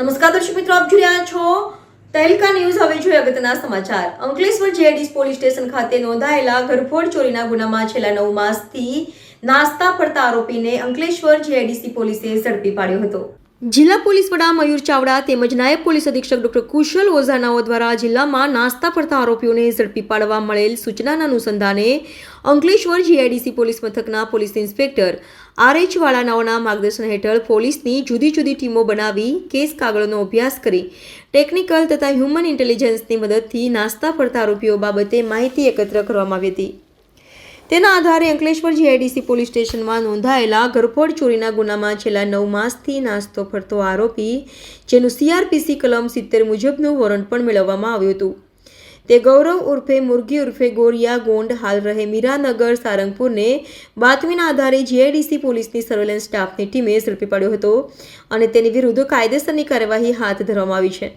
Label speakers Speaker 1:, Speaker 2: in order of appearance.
Speaker 1: નમસ્કાર દર્શક મિત્રો, આપ જોઈ રહ્યા છો તહેલકા ન્યૂઝ. હવે જોઈએ અગત્યના સમાચાર. અંકલેશ્વર જેડીસ પોલીસ સ્ટેશન ખાતે નોંધાયેલા ઘરફોડ ચોરીના ગુનામાં છેલ્લા નવ માસથી નાસ્તા પડતા આરોપીને અંકલેશ્વર જેડીસી પોલીસે ઝડપી પાડ્યો હતો. જિલ્લા પોલીસ વડા મયુર ચાવડા તેમજ નાયબ પોલીસ અધિક્ષક ડોક્ટર કુશલ ઓઝાનાઓ દ્વારા જિલ્લામાં નાસ્તા ફરતા આરોપીઓને ઝડપી પાડવા મળેલ સૂચનાના અનુસંધાને અંકલેશ્વર જીઆઈડીસી પોલીસ મથકના પોલીસ ઇન્સ્પેક્ટર આર એચ વાળાનાઓના માર્ગદર્શન હેઠળ પોલીસની જુદી જુદી ટીમો બનાવી કેસ કાગળોનો અભ્યાસ કરી ટેકનિકલ તથા હ્યુમન ઇન્ટેલિજન્સની મદદથી નાસ્તા ફરતા આરોપીઓ બાબતે માહિતી એકત્ર કરવામાં આવી હતી. તેના આધારે અંકલેશ્વર જીઆઈડીસી પોલીસ સ્ટેશનમાં નોંધાયેલા ઘરફોડ ચોરીના ગુનામાં છેલ્લા નવ માસથી નાસ્તો ફરતો આરોપી, જેનું સીઆરપીસી કલમ સિત્તેર મુજબનું વોરંટ પણ મેળવવામાં આવ્યું હતું. તે ગૌરવ ઉર્ફે મુરગી ઉર્ફે ગોરિયા ગોંડ હાલ રહે મીરાનગર, સારંગપુરને. બાતમીના આધારે જીઆઈડીસી પોલીસની સર્વેલન્સ સ્ટાફની ટીમે ઝડપી પાડ્યો હતો અને તેની વિરુદ્ધ કાયદેસરની કાર્યવાહી હાથ ધરવામાં આવી છે.